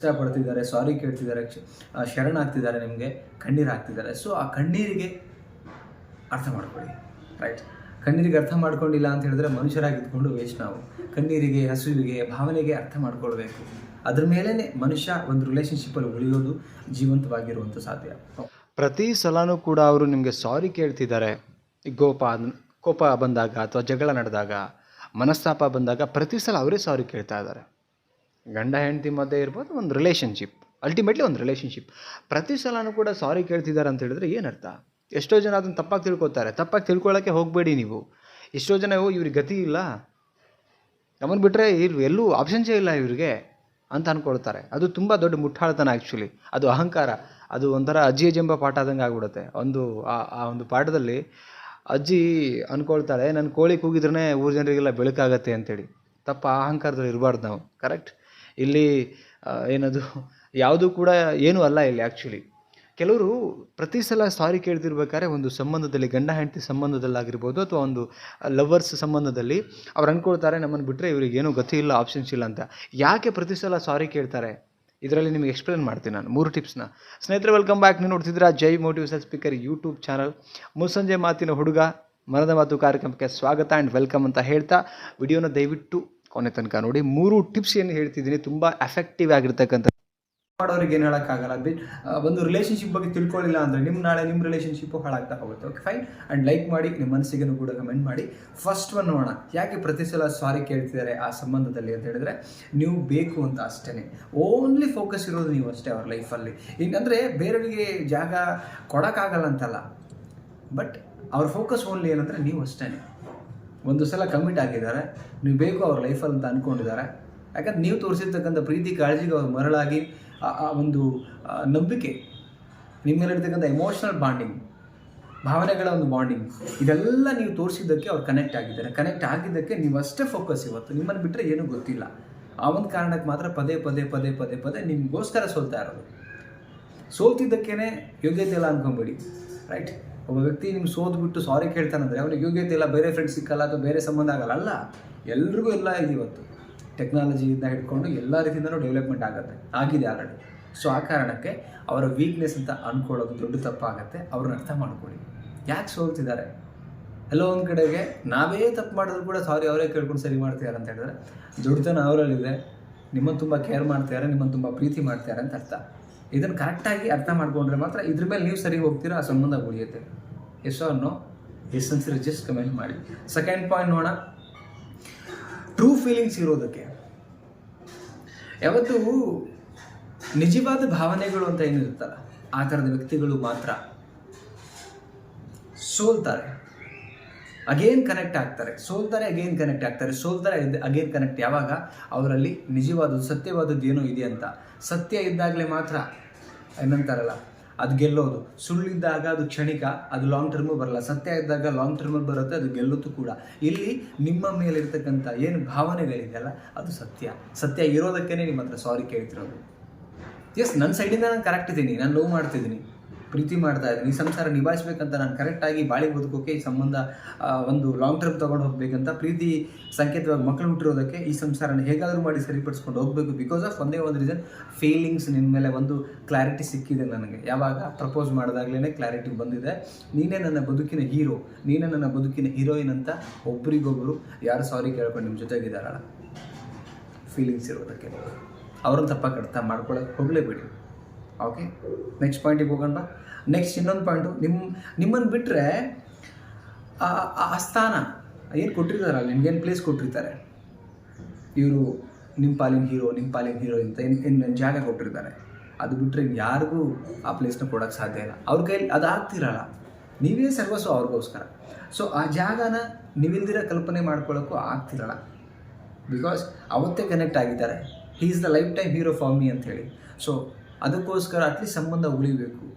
ಇಷ್ಟಪಡ್ತಿದ್ದಾರೆ ಸಾರಿ ಕೇಳ್ತಿದ್ದಾರೆ ಶರಣಾಗ್ತಿದ್ದಾರೆ ನಿಮಗೆ, ಕಣ್ಣೀರು ಹಾಕ್ತಿದ್ದಾರೆ. ಸೊ ಆ ಕಣ್ಣೀರಿಗೆ ಅರ್ಥ ಮಾಡ್ಕೊಳ್ಳಿ ರೈಟ್ ಕಣ್ಣೀರಿಗೆ ಅರ್ಥ ಮಾಡ್ಕೊಂಡಿಲ್ಲ ಅಂತ ಹೇಳಿದ್ರೆ ಮನುಷ್ಯರಾಗಿದ್ಕೊಂಡು ವೇಸ್ಟ್ ನಾವು. ಕಣ್ಣೀರಿಗೆ, ಹಸುವಿಗೆ, ಭಾವನೆಗೆ ಅರ್ಥ ಮಾಡ್ಕೊಳ್ಬೇಕು. ಅದ್ರ ಮೇಲೇ ಮನುಷ್ಯ ಒಂದು ರಿಲೇಷನ್ಶಿಪ್ಪಲ್ಲಿ ಉಳಿಯೋದು ಜೀವಂತವಾಗಿರುವಂಥ ಸಾಧ್ಯ. ಪ್ರತಿ ಸಲನೂ ಕೂಡ ಅವರು ನಿಮಗೆ ಸಾರಿ ಕೇಳ್ತಿದ್ದಾರೆ. ಗೋಪ, ಕೋಪ ಬಂದಾಗ ಅಥವಾ ಜಗಳ ನಡೆದಾಗ, ಮನಸ್ತಾಪ ಬಂದಾಗ ಪ್ರತಿ ಸಲ ಅವರೇ ಸಾರಿ ಕೇಳ್ತಾ ಇದ್ದಾರೆ. ಗಂಡ ಹೆಂಡತಿ ಮಧ್ಯೆ ಇರ್ಬೋದು ಒಂದು ರಿಲೇಷನ್ಶಿಪ್ ಅಲ್ಟಿಮೇಟ್ಲಿ ಒಂದು ರಿಲೇಷನ್ಶಿಪ್ ಪ್ರತಿ ಸಲನೂ ಕೂಡ ಸಾರಿ ಕೇಳ್ತಿದ್ದಾರೆ ಅಂತ ಹೇಳಿದ್ರೆ ಏನರ್ಥ? ಎಷ್ಟೋ ಜನ ಅದನ್ನು ತಪ್ಪಾಗಿ ತಿಳ್ಕೊತಾರೆ. ತಪ್ಪಾಗಿ ತಿಳ್ಕೊಳ್ಳೋಕ್ಕೆ ಹೋಗಬೇಡಿ ನೀವು. ಎಷ್ಟೋ ಜನ ಇವ್ರಿಗೆ ಗತಿ ಇಲ್ಲ. ನಮ್ಮನ್ನು ಬಿಟ್ಟರೆ ಇವ್ರು ಎಲ್ಲೂ ಆಪ್ಷನ್ಸೇ ಇಲ್ಲ ಇವರಿಗೆ ಅಂತ ಅಂದ್ಕೊಳ್ತಾರೆ ಅದು ತುಂಬ ದೊಡ್ಡ ಮುಟ್ಟಾಳ್ತನ ಆ್ಯಕ್ಚುಲಿ ಅದು ಅಹಂಕಾರ. ಅದು ಒಂಥರ ಅಜ್ಜಿ ಅಜ್ಜೆಂಬ ಪಾಠ ಆದಂಗೆ ಆಗ್ಬಿಡುತ್ತೆ. ಒಂದು, ಆ ಒಂದು ಪಾಠದಲ್ಲಿ ಅಜ್ಜಿ ಅಂದ್ಕೊಳ್ತಾಳೆ ನನ್ನ ಕೋಳಿ ಕೂಗಿದ್ರೇ ಊರು ಜನರಿಗೆಲ್ಲ ಬೆಳಕಾಗತ್ತೆ ಅಂತೇಳಿ. ತಪ್ಪ ಅಹಂಕಾರದಲ್ಲಿ ಇರಬಾರ್ದು ನಾವು. ಕರೆಕ್ಟ್ ಇಲ್ಲಿ ಏನದು, ಯಾವುದು ಕೂಡ ಏನೂ ಅಲ್ಲ ಇಲ್ಲಿ ಆ್ಯಕ್ಚುಲಿ ಕೆಲವರು ಪ್ರತಿ ಸಲ ಸಾರಿ ಕೇಳ್ತಿರ್ಬೇಕಾದ್ರೆ ಒಂದು ಸಂಬಂಧದಲ್ಲಿ, ಗಂಡ ಹೆಂಡತಿ ಸಂಬಂಧದಲ್ಲಾಗಿರ್ಬೋದು ಅಥವಾ ಒಂದು ಲವರ್ಸ್ ಸಂಬಂಧದಲ್ಲಿ, ಅವ್ರು ಅಂದ್ಕೊಳ್ತಾರೆ ನಮ್ಮನ್ನು ಬಿಟ್ಟರೆ ಇವ್ರಿಗೆ ಏನೂ ಗತಿ ಇಲ್ಲ ಆಪ್ಷನ್ಸ್ ಇಲ್ಲ ಅಂತ. ಯಾಕೆ ಪ್ರತಿ ಸಲ ಸಾರಿ ಕೇಳ್ತಾರೆ? ಇದರಲ್ಲಿ ನಿಮಗೆ ಎಕ್ಸ್ಪ್ಲೇನ್ ಮಾಡ್ತೀನಿ ನಾನು, ಮೂರು ಟಿಪ್ಸ್ನ ಸ್ನೇಹಿತರೆ ವೆಲ್ಕಮ್ ಬ್ಯಾಕ್ ನೀವು ನೋಡ್ತಿದ್ರೆ ಜೈ ಮೋಟಿವೇಶನ್ ಸ್ಪೀಕರ್ ಯೂಟ್ಯೂಬ್ ಚಾನಲ್ ಮುಸ್ಸಂಜೆ ಮಾತಿನ ಹುಡುಗ, ಮನದ ಮಾತು ಕಾರ್ಯಕ್ರಮಕ್ಕೆ ಸ್ವಾಗತ ಆ್ಯಂಡ್ ವೆಲ್ಕಮ್ ಅಂತ ಹೇಳ್ತಾ, ವಿಡಿಯೋನ ದಯವಿಟ್ಟು ಕೊನೆ ತನಕ ನೋಡಿ ಮೂರು ಟಿಪ್ಸ್ ಏನು ಹೇಳ್ತಿದ್ದೀನಿ, ತುಂಬ ಎಫೆಕ್ಟಿವ್ ಆಗಿರ್ತಕ್ಕಂಥ ಮಾಡೋರಿಗೆ ಏನು ಹೇಳೋಕ್ಕಾಗಲ್ಲ ಬಿ ಒಂದು ರಿಲೇಷನ್ಶಿಪ್ ಬಗ್ಗೆ ತಿಳ್ಕೊಳ್ಳಿಲ್ಲ ಅಂದರೆ ನಿಮ್ಮ ನಾಳೆ ನಿಮ್ಮ ರಿಲೇಷನ್ಶಿಪ್ಪು ಹಾಳಾಗ್ತಾ ಹೋಗುತ್ತೆ ಓಕೆ ಫೈನ್ ಆ್ಯಂಡ್ ಲೈಕ್ ಮಾಡಿ ನಿಮ್ಮ ಮನಸ್ಸಿಗೂ ಕೂಡ ಕಮೆಂಟ್ ಮಾಡಿ. ಫಸ್ಟ್ ಒನ್ ನೋಡೋಣ, ಯಾಕೆ ಪ್ರತಿ ಸಲ ಸಾರಿ ಕೇಳ್ತಿದ್ದಾರೆ ಆ ಸಂಬಂಧದಲ್ಲಿ ಅಂತ ಹೇಳಿದ್ರೆ, ನೀವು ಬೇಕು ಅಂತ ಅಷ್ಟೇ ಓನ್ಲಿ ಫೋಕಸ್ ಇರೋದು ನೀವು ಅಷ್ಟೇ ಅವ್ರ ಲೈಫಲ್ಲಿ ಅಂದರೆ ಬೇರೆಯವರಿಗೆ ಜಾಗ ಕೊಡೋಕ್ಕಾಗಲ್ಲ ಅಂತಲ್ಲ. ಬಟ್ ಅವ್ರ ಫೋಕಸ್ ಓನ್ಲಿ ಏನಂದರೆ ನೀವು ಅಷ್ಟೇ ಒಂದು ಸಲ ಕಮಿಟ್ ಆಗಿದ್ದಾರೆ. ನೀವು ಬೇಕು ಅವ್ರ ಲೈಫಲ್ಲಿ ಅಂತ ಅಂದ್ಕೊಂಡಿದ್ದಾರೆ ಯಾಕಂದ್ರೆ ನೀವು ತೋರಿಸಿರ್ತಕ್ಕಂಥ ಪ್ರೀತಿ, ಕಾಳಜಿಗೆ ಅವ್ರು ಮರಳಾಗಿ ಆ ಒಂದು ನಂಬಿಕೆ ನಿಮ್ಮಲ್ಲಿರ್ತಕ್ಕಂಥ ಮೇಲೆ ಎಮೋಷನಲ್ ಬಾಂಡಿಂಗ್ ಭಾವನೆಗಳ ಒಂದು ಬಾಂಡಿಂಗ್ ಇದೆಲ್ಲ ನೀವು ತೋರಿಸಿದ್ದಕ್ಕೆ ಅವ್ರು ಕನೆಕ್ಟ್ ಆಗಿದ್ದಾರೆ. ಕನೆಕ್ಟ್ ಆಗಿದ್ದಕ್ಕೆ ನೀವು ಅಷ್ಟೇ ಫೋಕಸ್ ಇವತ್ತು. ನಿಮ್ಮನ್ನು ಬಿಟ್ಟರೆ ಏನೂ ಗೊತ್ತಿಲ್ಲ. ಆ ಒಂದು ಕಾರಣಕ್ಕೆ ಮಾತ್ರ ಪದೇ ಪದೇ ಪದೇ ಪದೇ ಪದೇ ನಿಮಗೋಸ್ಕರ ಸೋಲ್ತಾ ಇರೋದು. ಸೋಲ್ತಿದ್ದಕ್ಕೇ ಯೋಗ್ಯತೆ ಇಲ್ಲ ಅನ್ಕೊಂಬಿಡಿ. ರೈಟ್ ಒಬ್ಬ ವ್ಯಕ್ತಿ ನಿಮ್ಗೆ ಸೋದ್ಬಿಟ್ಟು ಸಾರಿ ಕೇಳ್ತಾನಂದ್ರೆ ಅವನಿಗೆ ಯೋಗ್ಯತೆ ಇಲ್ಲ, ಬೇರೆ ಫ್ರೆಂಡ್ಸ್ ಸಿಕ್ಕಲ್ಲ ಅಥವಾ ಬೇರೆ ಸಂಬಂಧ ಆಗಲ್ಲ. ಅಲ್ಲ, ಎಲ್ರಿಗೂ ಎಲ್ಲ ಇದೆ ಇವತ್ತು. ಟೆಕ್ನಾಲಜಿಯಿಂದ ಹಿಡ್ಕೊಂಡು ಎಲ್ಲ ರೀತಿಯಿಂದಲೂ ಡೆವಲಪ್ಮೆಂಟ್ ಆಗುತ್ತೆ. ಆಗಿದೆ ಆಲ್ರೆಡಿ ಸೊ ಆ ಕಾರಣಕ್ಕೆ ಅವರ ವೀಕ್ನೆಸ್ ಅಂತ ಅಂದ್ಕೊಳ್ಳೋದು ದೊಡ್ಡ ತಪ್ಪಾಗತ್ತೆ. ಅವ್ರನ್ನ ಅರ್ಥ ಮಾಡ್ಕೊಳ್ಳಿ. ಯಾಕೆ ಸೋಲ್ತಿದ್ದಾರೆ? ಎಲ್ಲೋ ಒಂದು ಕಡೆಗೆ, ನಾವೇ ತಪ್ಪು ಮಾಡಿದ್ರು ಕೂಡ ಸಾರಿ ಅವರೇ ಕೇಳ್ಕೊಂಡು ಸರಿ ಮಾಡ್ತಿದ್ದಾರೆ ಅಂತ ಹೇಳಿದ್ರೆ ದೊಡ್ಡತನ ಅವರಲ್ಲಿದೆ. ನಿಮ್ಮನ್ನು ತುಂಬ ಕೇರ್ ಮಾಡ್ತಿದ್ದಾರೆ ನಿಮ್ಮನ್ನು ತುಂಬ ಪ್ರೀತಿ ಮಾಡ್ತಿದ್ದಾರೆ ಅಂತ ಅರ್ಥ. ಇದನ್ನು ಕರೆಕ್ಟಾಗಿ ಅರ್ಥ ಮಾಡ್ಕೊಂಡ್ರೆ ಮಾತ್ರ ಇದ್ರ ಮೇಲೆ ನೀವು ಸರಿ ಹೋಗ್ತೀರಾ, ಆ ಸಂಬಂಧ ಉಳಿಯುತ್ತೆ. ಎಸ್ ಅನ್ನೋ ಎಸ್ ಅನ್ಸಿದ್ರೆ ಜಸ್ಟ್ ಕಮೆಂಟ್ ಮಾಡಿ. ಸೆಕೆಂಡ್ ಪಾಯಿಂಟ್ ನೋಡ ಟ್ರೂ ಫೀಲಿಂಗ್ಸ್ ಇರೋದಕ್ಕೆ. ಯಾವತ್ತು ನಿಜವಾದ ಭಾವನೆಗಳು ಅಂತ ಏನಿರುತ್ತಲ್ಲ, ಆ ಥರದ ವ್ಯಕ್ತಿಗಳು ಮಾತ್ರ ಸೋಲ್ತಾರೆ. ಅಗೇನ್ ಕನೆಕ್ಟ್ ಆಗ್ತಾರೆ. ಸೋಲ್ತಾರೆ ಅಗೇನ್ ಕನೆಕ್ಟ್ ಆಗ್ತಾರೆ. ಸೋಲ್ತಾರೆ ಅಗೇನ್ ಕನೆಕ್ಟ್ ಯಾವಾಗ? ಅವರಲ್ಲಿ ನಿಜವಾದದ್ದು, ಸತ್ಯವಾದದ್ದು ಏನೋ ಇದೆ ಅಂತ. ಸತ್ಯ ಇದ್ದಾಗಲೇ ಮಾತ್ರ ಏನಂತಾರಲ್ಲ ಅದು ಗೆಲ್ಲೋದು. ಸುಳ್ಳಿದ್ದಾಗ ಅದು ಕ್ಷಣಿಕ, ಅದು ಲಾಂಗ್ ಟರ್ಮು ಬರಲ್ಲ. ಸತ್ಯ ಇದ್ದಾಗ ಲಾಂಗ್ ಟರ್ಮಲ್ಲಿ ಬರುತ್ತೆ, ಅದು ಗೆಲ್ಲುತ್ತೂ ಕೂಡ. ಇಲ್ಲಿ ನಿಮ್ಮ ಮೇಲೆ ಇರ್ತಕ್ಕಂಥ ಏನು ಭಾವನೆಗಳಿದೆಯಲ್ಲ, ಅದು ಸತ್ಯ. ಸತ್ಯ ಇರೋದಕ್ಕೇ ನಿಮ್ಮ ಹತ್ರ ಸಾರಿ ಕೇಳ್ತಿರೋದು. ಎಸ್ ನನ್ನ ಸೈಡಿಂದ ನಾನು ಕರೆಕ್ಟ್ ಇದ್ದೀನಿ. ನಾನು ನೋವು ಮಾಡ್ತಿದ್ದೀನಿ. ಪ್ರೀತಿ ಮಾಡ್ತಾ ಇದ್ದೀನಿ. ಈ ಸಂಸಾರ ನಿಭಾಯಿಸ್ಬೇಕಂತ ನಾನು ಕರೆಕ್ಟಾಗಿ ಬಾಳಿ ಬದುಕೋಕೆ ಈ ಸಂಬಂಧ ಒಂದು ಲಾಂಗ್ ಟರ್ಮ್ ತೊಗೊಂಡು ಹೋಗ್ಬೇಕಂತ ಪ್ರೀತಿ ಸಂಕೇತವಾಗಿ ಮಕ್ಕಳು ಹುಟ್ಟಿರೋದಕ್ಕೆ ಈ ಸಂಸಾರನ ಹೇಗಾದರೂ ಮಾಡಿ ಸರಿಪಡಿಸ್ಕೊಂಡು ಹೋಗಬೇಕು ಬಿಕಾಸ್ ಆಫ್ ಒಂದೇ ಒಂದು ರೀಸನ್ ಫೀಲಿಂಗ್ಸ್ ನಿನ್ನ ಮೇಲೆ ಒಂದು ಕ್ಲಾರಿಟಿ ಸಿಕ್ಕಿದೆ ನನಗೆ. ಯಾವಾಗ ಪ್ರಪೋಸ್ ಮಾಡಿದಾಗಲೇ ಕ್ಲಾರಿಟಿ ಬಂದಿದೆ. ನೀನೇ ನನ್ನ ಬದುಕಿನ ಹೀರೋ ನೀನೇ ನನ್ನ ಬದುಕಿನ ಹೀರೋಯಿನ್ ಅಂತ ಒಬ್ಬರಿಗೊಬ್ಬರು ಯಾರು ಸಾರಿ ಕೇಳ್ಕೊಂಡು ನಿಮ್ಮ ಜೊತೆಗಿದ್ದಾರಲ್ಲ ಫೀಲಿಂಗ್ಸ್ ಇರೋದಕ್ಕೆ. ಅವ್ರನ್ನ ತಪ್ಪ ಅರ್ಥ ಮಾಡ್ಕೊಳ್ಳೋಕೆ ಹೋಗಲೇಬೇಡಿ. ಓಕೆ ನೆಕ್ಸ್ಟ್ ಪಾಯಿಂಟಿಗೆ ಹೋಗೋಣ ನೆಕ್ಸ್ಟ್ ಇನ್ನೊಂದು ಪಾಯಿಂಟು ನಿಮ್ಮ ನಿಮ್ಮನ್ನು ಬಿಟ್ಟರೆ ಆ ಸ್ಥಾನ ಏನು ಕೊಟ್ಟಿರ್ತಾರಲ್ಲ, ನಿಮ್ಗೇನು ಪ್ಲೇಸ್ ಕೊಟ್ಟಿರ್ತಾರೆ? ಇವರು ನಿಮ್ಮ ಪಾಲಿನ ಹೀರೋ ನಿಮ್ಮ ಪಾಲಿನ ಹೀರೋ ಅಂತ ಏನು ಜಾಗ ಕೊಟ್ಟಿರ್ತಾರೆ? ಅದು ಬಿಟ್ಟರೆ ಯಾರಿಗೂ ಆ ಪ್ಲೇಸ್ನ ಕೊಡೋಕ್ಕೆ ಸಾಧ್ಯ ಇಲ್ಲ. ಅವ್ರ ಕೈಲಿ ಅದು ಆಗ್ತಿರಲ್ಲ. ನೀವೇ ಸರ್ವಸ್ವ ಅವ್ರಿಗೋಸ್ಕರ. ಸೊ ಆ ಜಾಗನ ನೀವಿಲ್ದಿರ ಕಲ್ಪನೆ ಮಾಡ್ಕೊಳ್ಳೋಕ್ಕೂ ಆಗ್ತಿರಲ್ಲ. ಬಿಕಾಸ್ ಅವತ್ತೇ ಕನೆಕ್ಟ್ ಆಗಿದ್ದಾರೆ. He is the lifetime hero for me ಅಂತ ಹೇಳಿ. ಸೊ ಅದಕ್ಕೋಸ್ಕರ ಅಟ್ಲೀಸ್ಟ್ ಸಂಬಂಧ ಉಳಿಬೇಕು.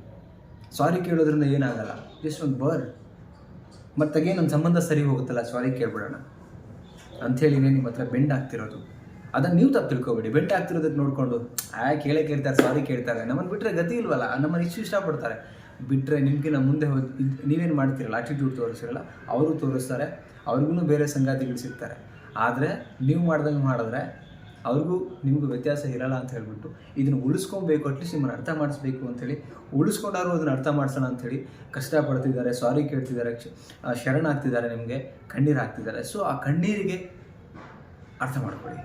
ಸಾರಿ ಕೇಳೋದ್ರಿಂದ ಏನಾಗಲ್ಲ. ಜಸ್ಟ್ ಒಂದು ಬರ್ಡ್ ಮತ್ತಾಗೆ ನನ್ನ ಸಂಬಂಧ ಸರಿ ಹೋಗುತ್ತಲ್ಲ ಸಾರಿ ಕೇಳ್ಬಿಡೋಣ. ಅಂಥೇಳಿನೇ ನಿಮ್ಮ ಹತ್ರ ಬೆಂಡ್ ಆಗ್ತಿರೋದು. ಅದನ್ನು ನೀವು ತಪ್ಪು ತಿಳ್ಕೊಬೇಡಿ. ಬೆಂಡ್ ಆಗ್ತಿರೋದಕ್ಕೆ ನೋಡಿಕೊಂಡು ಆ ಕೇಳೇ ಕೇಳ್ತಾರೆ ಸಾರಿ ಕೇಳ್ತಾರೆ. ನಮ್ಮನ್ನು ಬಿಟ್ಟರೆ ಗತಿ ಇಲ್ವಲ್ಲ? ನಮ್ಮನ್ನು ಇಷ್ಟು ಇಷ್ಟಪಡ್ತಾರೆ. ಬಿಟ್ಟರೆ ನಿಮಗಿನ ಮುಂದೆ ಹೋಗಿ ನೀವೇನು ಮಾಡ್ತಿರಲ್ಲ ಆಟಿಟ್ಯೂಡ್ ತೋರಿಸಿರಲ್ಲ ಅವರು ತೋರಿಸ್ತಾರೆ ಅವ್ರಿಗೂ ಬೇರೆ ಸಂಗಾತಿಗಳು ಸಿಗ್ತಾರೆ. ಆದರೆ, ನೀವು ಮಾಡ್ದಂಗೆ ಮಾಡಿದ್ರೆ ಅವ್ರಿಗೂ ನಿಮಗೂ ವ್ಯತ್ಯಾಸ ಇರಲ್ಲ ಅಂತ ಹೇಳ್ಬಿಟ್ಟು ಇದನ್ನು ಉಳಿಸ್ಕೊಬೇಕು ಅಟ್ಲೀಸ್ಟ್ ನಿಮ್ಮನ್ನು ಅರ್ಥ ಮಾಡಿಸ್ಬೇಕು ಅಂಥೇಳಿ ಉಳಿಸ್ಕೊಂಡಾರು ಅದನ್ನು ಅರ್ಥ ಮಾಡಿಸೋಣ ಅಂಥೇಳಿ ಕಷ್ಟಪಡ್ತಿದ್ದಾರೆ ಸಾರಿ ಕೇಳ್ತಿದ್ದಾರೆ ಶರಣಾಗ್ತಿದ್ದಾರೆ ನಿಮಗೆ, ಕಣ್ಣೀರು ಹಾಕ್ತಿದ್ದಾರೆ. ಸೊ ಆ ಕಣ್ಣೀರಿಗೆ ಅರ್ಥ ಮಾಡ್ಕೊಳ್ಳಿ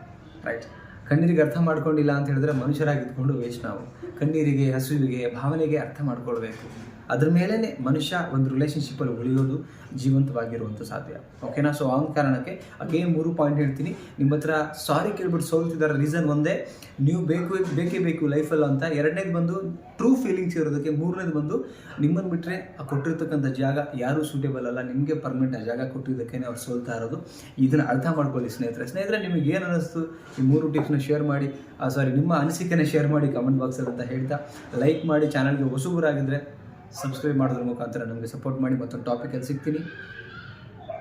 ರೈಟ್ ಕಣ್ಣೀರಿಗೆ ಅರ್ಥ ಮಾಡ್ಕೊಂಡಿಲ್ಲ ಅಂತ ಹೇಳಿದ್ರೆ ಮನುಷ್ಯರಾಗಿದ್ದುಕೊಂಡು ವೇಸ್ಟ್ ನಾವು. ಕಣ್ಣೀರಿಗೆ, ಹಸುವಿಗೆ, ಭಾವನೆಗೆ ಅರ್ಥ ಮಾಡ್ಕೊಳ್ಬೇಕು. ಅದ್ರ ಮೇಲೇ ಮನುಷ್ಯ ಒಂದು ರಿಲೇಷನ್ಶಿಪ್ಪಲ್ಲಿ ಉಳಿಯೋದು ಜೀವಂತವಾಗಿರುವಂಥ ಸಾಧ್ಯ. ಓಕೆನಾ ಸೊ ಆ ಕಾರಣಕ್ಕೆ ಅಗೇ ಮೂರು ಪಾಯಿಂಟ್ ಹೇಳ್ತೀನಿ. ನಿಮ್ಮ ಹತ್ರ ಸಾರಿ ಕೇಳ್ಬಿಟ್ಟು ಸೋಲ್ತಿದ್ದಾರೆ ರೀಸನ್ ಒಂದೇ, ನೀವು ಬೇಕು, ಬೇಕೇ ಬೇಕು ಲೈಫಲ್ಲ ಅಂತ. ಎರಡನೇದು ಬಂದು ಟ್ರೂ ಫೀಲಿಂಗ್ಸ್ ಇರೋದಕ್ಕೆ ಮೂರನೇದು ಬಂದು ನಿಮ್ಮನ್ನು ಬಿಟ್ಟರೆ ಆ ಕೊಟ್ಟಿರ್ತಕ್ಕಂಥ ಜಾಗ ಯಾರೂ ಸೂಟೇಬಲ್ ಅಲ್ಲ. ನಿಮಗೆ ಪರ್ಮನೆಂಟ್ ಆ ಜಾಗ ಕೊಟ್ಟಿದ್ದಕ್ಕೇ ಅವ್ರು ಸೋಲ್ತಾ ಇರೋದು. ಇದನ್ನು ಅರ್ಥ ಮಾಡ್ಕೊಳ್ಳಿ ಸ್ನೇಹಿತರೆ. ಸ್ನೇಹಿತರೆ, ನಿಮಗೆ ಏನು ಅನ್ನಿಸ್ತು ಈ ಮೂರು ಟಿಪ್ಸ್ನ ಶೇರ್ ಮಾಡಿ. ಸಾರಿ ನಿಮ್ಮ ಅನಿಸಿಕೆನ ಶೇರ್ ಮಾಡಿ ಕಮೆಂಟ್ ಬಾಕ್ಸಲ್ಲಿ ಅಂತ ಹೇಳ್ತಾ. ಲೈಕ್ ಮಾಡಿ ಚಾನಲ್ಗೆ ಹೊಸಬರಾಗಿದ್ದರೆ ಸಬ್ಸ್ಕ್ರೈಬ್ ಮಾಡೋದ್ರ ಮುಖಾಂತರ ನಮಗೆ ಸಪೋರ್ಟ್ ಮಾಡಿ ಮತ್ತೊಂದು ಟಾಪಿಕಲ್ಲಿ ಸಿಗ್ತೀನಿ.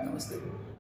ನಮಸ್ತೆ.